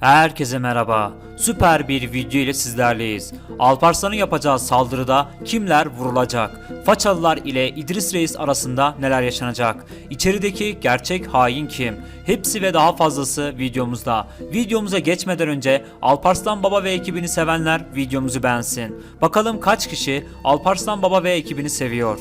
Herkese merhaba. Süper bir video ile sizlerleyiz. Alparslan'ın yapacağı saldırıda kimler vurulacak? Façalılar ile İdris Reis arasında neler yaşanacak? İçerideki gerçek hain kim? Hepsi ve daha fazlası videomuzda. Videomuza geçmeden önce Alparslan Baba ve ekibini sevenler videomuzu beğensin. Bakalım kaç kişi Alparslan Baba ve ekibini seviyor?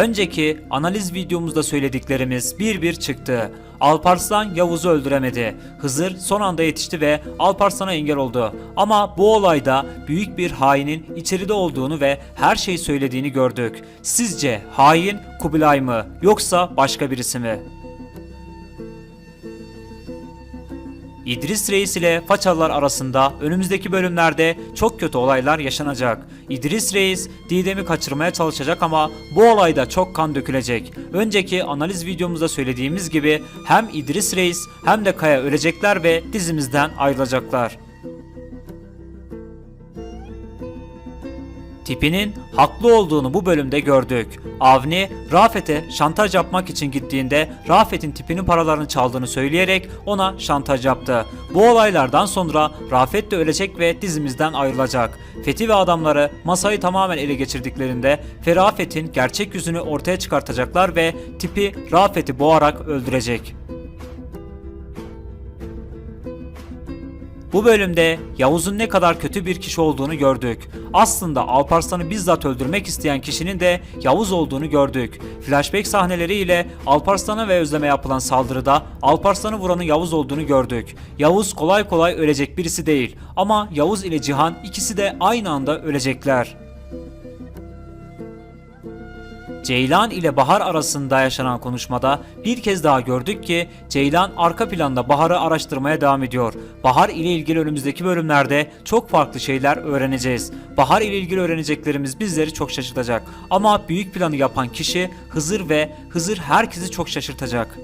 Önceki analiz videomuzda söylediklerimiz bir bir çıktı. Alparslan Yavuz'u öldüremedi. Hızır son anda yetişti ve Alparslan'a engel oldu. Ama bu olayda büyük bir hainin içeride olduğunu ve her şeyi söylediğini gördük. Sizce hain Kubilay mı yoksa başka birisi mi? İdris Reis ile Façalılar arasında önümüzdeki bölümlerde çok kötü olaylar yaşanacak. İdris Reis Didem'i kaçırmaya çalışacak ama bu olayda çok kan dökülecek. Önceki analiz videomuzda söylediğimiz gibi hem İdris Reis hem de Kaya ölecekler ve dizimizden ayrılacaklar. Tipinin haklı olduğunu bu bölümde gördük. Avni, Rafet'e şantaj yapmak için gittiğinde Rafet'in tipinin paralarını çaldığını söyleyerek ona şantaj yaptı. Bu olaylardan sonra Rafet de ölecek ve dizimizden ayrılacak. Fethi ve adamları masayı tamamen ele geçirdiklerinde Ferafet'in gerçek yüzünü ortaya çıkartacaklar ve tipi Rafet'i boğarak öldürecek. Bu bölümde Yavuz'un ne kadar kötü bir kişi olduğunu gördük. Aslında Alparslan'ı bizzat öldürmek isteyen kişinin de Yavuz olduğunu gördük. Flashback sahneleriyle Alparslan'a ve Özlem'e yapılan saldırıda Alparslan'ı vuranın Yavuz olduğunu gördük. Yavuz kolay kolay ölecek birisi değil ama Yavuz ile Cihan ikisi de aynı anda ölecekler. Ceylan ile Bahar arasında yaşanan konuşmada bir kez daha gördük ki Ceylan arka planda Bahar'ı araştırmaya devam ediyor. Bahar ile ilgili önümüzdeki bölümlerde çok farklı şeyler öğreneceğiz. Bahar ile ilgili öğreneceklerimiz bizleri çok şaşırtacak. Ama büyük planı yapan kişi Hızır ve Hızır herkesi çok şaşırtacak.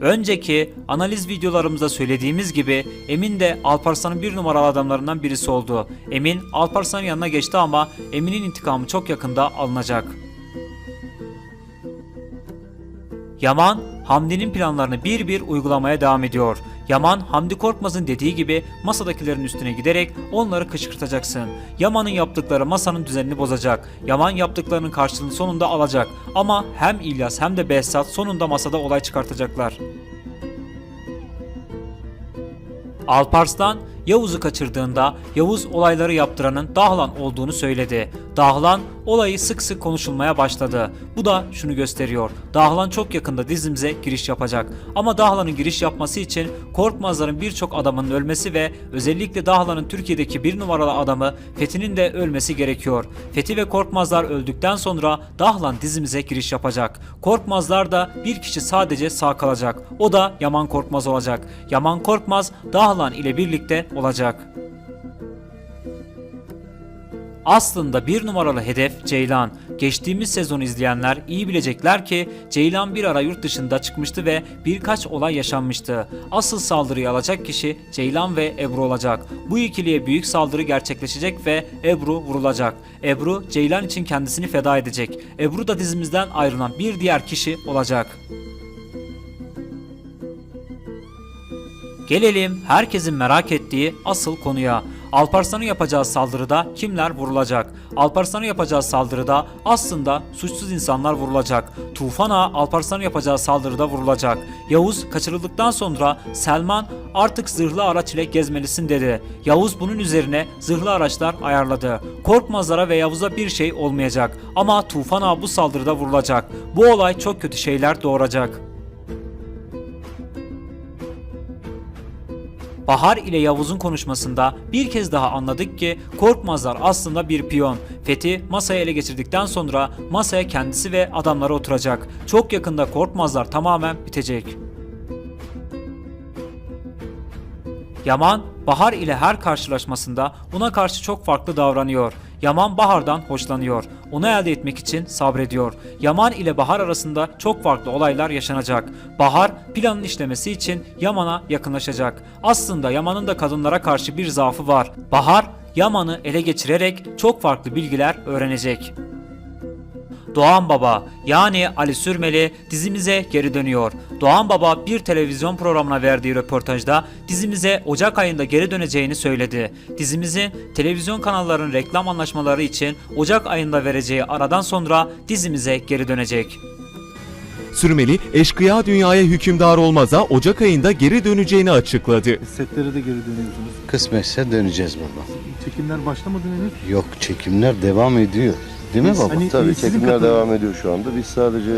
Önceki analiz videolarımızda söylediğimiz gibi Emin de Alparslan'ın bir numaralı adamlarından birisi oldu. Emin Alparslan'ın yanına geçti ama Emin'in intikamı çok yakında alınacak. Yaman, Hamdi'nin planlarını bir bir uygulamaya devam ediyor. Yaman, Hamdi Korkmaz'ın dediği gibi masadakilerin üstüne giderek onları kışkırtacaksın. Yaman'ın yaptıkları masanın düzenini bozacak. Yaman yaptıklarının karşılığını sonunda alacak. Ama hem İlyas hem de Behzat sonunda masada olay çıkartacaklar. Alparslan Yavuz'u kaçırdığında Yavuz olayları yaptıranın Dahlan olduğunu söyledi. Dahlan olayı sık sık konuşulmaya başladı. Bu da şunu gösteriyor. Dahlan çok yakında dizimize giriş yapacak. Ama Dahlan'ın giriş yapması için Korkmazların birçok adamının ölmesi ve özellikle Dahlan'ın Türkiye'deki bir numaralı adamı Fethi'nin de ölmesi gerekiyor. Fethi ve Korkmazlar öldükten sonra Dahlan dizimize giriş yapacak. Korkmazlar da bir kişi sadece sağ kalacak. O da Yaman Korkmaz olacak. Yaman Korkmaz Dahlan ile birlikte olacak. Aslında bir numaralı hedef Ceylan. Geçtiğimiz sezon izleyenler iyi bilecekler ki Ceylan bir ara yurt dışında çıkmıştı ve birkaç olay yaşanmıştı. Asıl saldırıyı alacak kişi Ceylan ve Ebru olacak. Bu ikiliye büyük saldırı gerçekleşecek ve Ebru vurulacak. Ebru Ceylan için kendisini feda edecek. Ebru da dizimizden ayrılan bir diğer kişi olacak. Gelelim herkesin merak ettiği asıl konuya. Alparslan'ın yapacağı saldırıda kimler vurulacak? Alparslan'ın yapacağı saldırıda aslında suçsuz insanlar vurulacak. Tufan Ağa Alparslan'ın yapacağı saldırıda vurulacak. Yavuz kaçırıldıktan sonra Selman artık zırhlı araç ile gezmelisin dedi. Yavuz bunun üzerine zırhlı araçlar ayarladı. Korkmazlara ve Yavuz'a bir şey olmayacak. Ama Tufan Ağa bu saldırıda vurulacak. Bu olay çok kötü şeyler doğuracak. Bahar ile Yavuz'un konuşmasında bir kez daha anladık ki Korkmazlar aslında bir piyon. Fethi masayı ele geçirdikten sonra masaya kendisi ve adamları oturacak. Çok yakında Korkmazlar tamamen bitecek. Yaman, Bahar ile her karşılaşmasında ona karşı çok farklı davranıyor. Yaman Bahar'dan hoşlanıyor. Onu elde etmek için sabrediyor. Yaman ile Bahar arasında çok farklı olaylar yaşanacak. Bahar planın işlemesi için Yaman'a yakınlaşacak. Aslında Yaman'ın da kadınlara karşı bir zaafı var. Bahar Yaman'ı ele geçirerek çok farklı bilgiler öğrenecek. Doğan Baba yani Ali Sürmeli dizimize geri dönüyor. Doğan Baba bir televizyon programına verdiği röportajda dizimize Ocak ayında geri döneceğini söyledi. Dizimizin televizyon kanallarının reklam anlaşmaları için Ocak ayında vereceği aradan sonra dizimize geri dönecek. Sürmeli, eşkıya dünyaya hükümdar olmaza Ocak ayında geri döneceğini açıkladı. Setlere de geri dönüyorsunuz. Kısmetse döneceğiz baba. Çekimler başlamadı henüz. Yok çekimler devam ediyor. Değil mi Biz baba? hani- Tabii Sizin çekimler katıl- devam ediyor şu anda. Biz sadece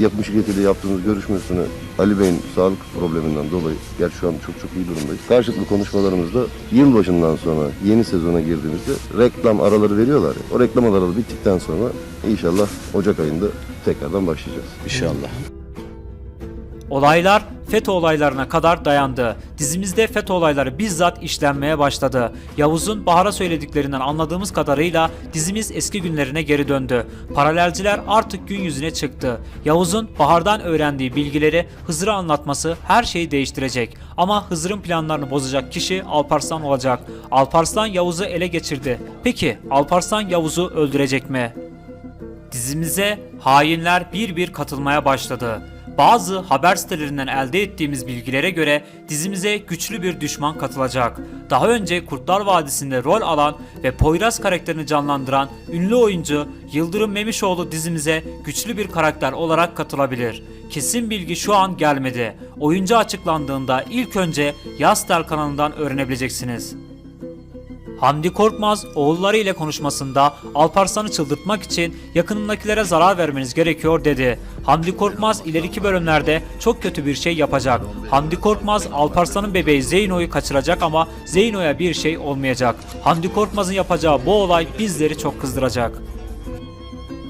yapım şirketiyle yaptığımız görüşmesini Ali Bey'in sağlık probleminden dolayı, gerçi şu an çok çok iyi durumdayız. Karşılıklı konuşmalarımızda yılbaşından sonra yeni sezona girdiğimizde reklam araları veriyorlar ya. O reklam araları bittikten sonra inşallah Ocak ayında tekrardan başlayacağız. İnşallah. Olaylar FETÖ olaylarına kadar dayandı. Dizimizde FETÖ olayları bizzat işlenmeye başladı. Yavuz'un Bahar'a söylediklerinden anladığımız kadarıyla dizimiz eski günlerine geri döndü. Paralelciler artık gün yüzüne çıktı. Yavuz'un Bahar'dan öğrendiği bilgileri Hızır'a anlatması her şeyi değiştirecek. Ama Hızır'ın planlarını bozacak kişi Alparslan olacak. Alparslan Yavuz'u ele geçirdi. Peki Alparslan Yavuz'u öldürecek mi? Dizimize hainler bir bir katılmaya başladı. Bazı haber sitelerinden elde ettiğimiz bilgilere göre dizimize güçlü bir düşman katılacak. Daha önce Kurtlar Vadisi'nde rol alan ve Poyraz karakterini canlandıran ünlü oyuncu Yıldırım Memişoğlu dizimize güçlü bir karakter olarak katılabilir. Kesin bilgi şu an gelmedi. Oyuncu açıklandığında ilk önce Yastel kanalından öğrenebileceksiniz. Hamdi Korkmaz oğulları ile konuşmasında Alparslan'ı çıldırtmak için yakınındakilere zarar vermeniz gerekiyor dedi. Hamdi Korkmaz ileriki bölümlerde çok kötü bir şey yapacak. Hamdi Korkmaz Alparslan'ın bebeği Zeyno'yu kaçıracak ama Zeyno'ya bir şey olmayacak. Hamdi Korkmaz'ın yapacağı bu olay bizleri çok kızdıracak.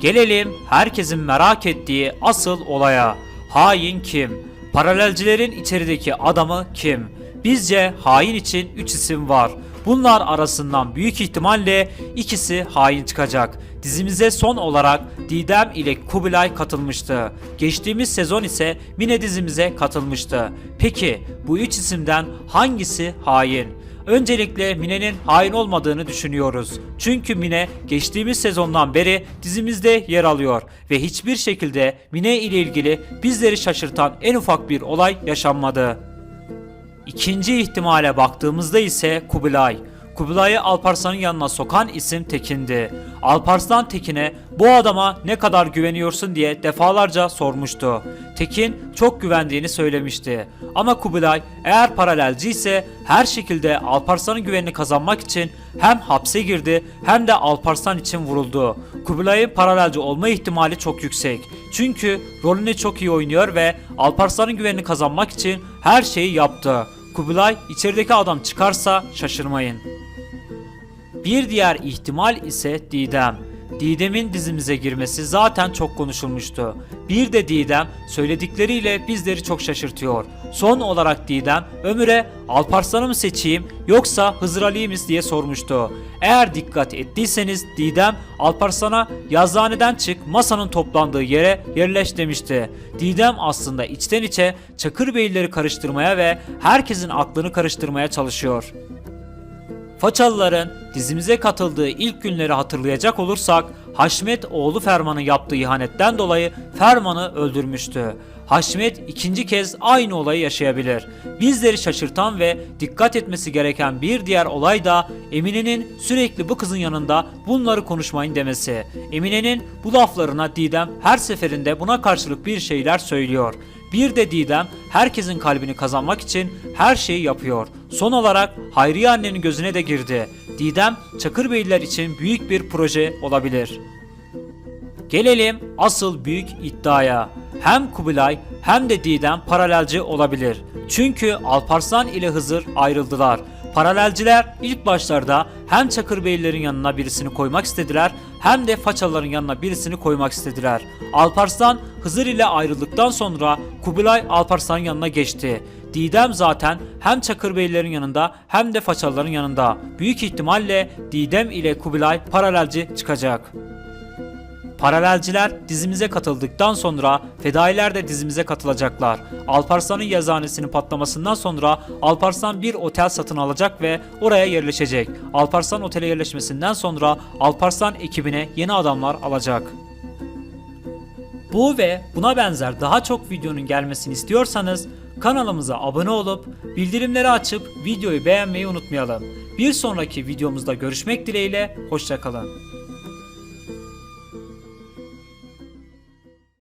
Gelelim herkesin merak ettiği asıl olaya. Hain kim? Paralelcilerin içerideki adamı kim? Bizce hain için 3 isim var. Bunlar arasından büyük ihtimalle ikisi hain çıkacak. Dizimize son olarak Didem ile Kubilay katılmıştı. Geçtiğimiz sezon ise Mine dizimize katılmıştı. Peki bu üç isimden hangisi hain? Öncelikle Mine'nin hain olmadığını düşünüyoruz. Çünkü Mine geçtiğimiz sezondan beri dizimizde yer alıyor ve hiçbir şekilde Mine ile ilgili bizleri şaşırtan en ufak bir olay yaşanmadı. İkinci ihtimale baktığımızda ise Kubilay. Kubilay'ı Alparslan'ın yanına sokan isim Tekin'di. Alparslan Tekin'e bu adama ne kadar güveniyorsun diye defalarca sormuştu. Tekin çok güvendiğini söylemişti. Ama Kubilay eğer paralelci ise her şekilde Alparslan'ın güvenini kazanmak için hem hapse girdi hem de Alparslan için vuruldu. Kubilay'ın paralelci olma ihtimali çok yüksek. Çünkü rolünü çok iyi oynuyor ve Alparslan'ın güvenini kazanmak için her şeyi yaptı. Kubilay içerideki adam çıkarsa şaşırmayın. Bir diğer ihtimal ise Didem. Didem'in dizimize girmesi zaten çok konuşulmuştu. Bir de Didem söyledikleriyle bizleri çok şaşırtıyor. Son olarak Didem Ömür'e Alparslan'ı mı seçeyim yoksa Hızır Ali'yi mi diye sormuştu. Eğer dikkat ettiyseniz Didem Alparslan'a yazıhaneden çık masanın toplandığı yere yerleş demişti. Didem aslında içten içe Çakır Beyleri karıştırmaya ve herkesin aklını karıştırmaya çalışıyor. Façalıların dizimize katıldığı ilk günleri hatırlayacak olursak Haşmet oğlu Ferman'ın yaptığı ihanetten dolayı Ferman'ı öldürmüştü. Haşmet ikinci kez aynı olayı yaşayabilir. Bizleri şaşırtan ve dikkat etmesi gereken bir diğer olay da Emine'nin sürekli bu kızın yanında bunları konuşmayın demesi. Emine'nin bu laflarına Didem her seferinde buna karşılık bir şeyler söylüyor. Bir de Didem herkesin kalbini kazanmak için her şeyi yapıyor. Son olarak Hayriye annenin gözüne de girdi. Didem Çakırbeyliler için büyük bir proje olabilir. Gelelim asıl büyük iddiaya. Hem Kubilay hem de Didem paralelci olabilir. Çünkü Alparslan ile Hızır ayrıldılar. Paralelciler ilk başlarda hem Çakırbeylilerin yanına birisini koymak istediler hem de Façalıların yanına birisini koymak istediler. Alparslan Hızır ile ayrıldıktan sonra Kubilay Alparslan'ın yanına geçti. Didem zaten hem Çakırbeylilerin yanında hem de Façalıların yanında. Büyük ihtimalle Didem ile Kubilay paralelci çıkacak. Paralelciler dizimize katıldıktan sonra fedailer de dizimize katılacaklar. Alparslan'ın yazanesinin patlamasından sonra Alparslan bir otel satın alacak ve oraya yerleşecek. Alparslan otele yerleşmesinden sonra Alparslan ekibine yeni adamlar alacak. Bu ve buna benzer daha çok videonun gelmesini istiyorsanız kanalımıza abone olup bildirimleri açıp videoyu beğenmeyi unutmayalım. Bir sonraki videomuzda görüşmek dileğiyle hoşçakalın.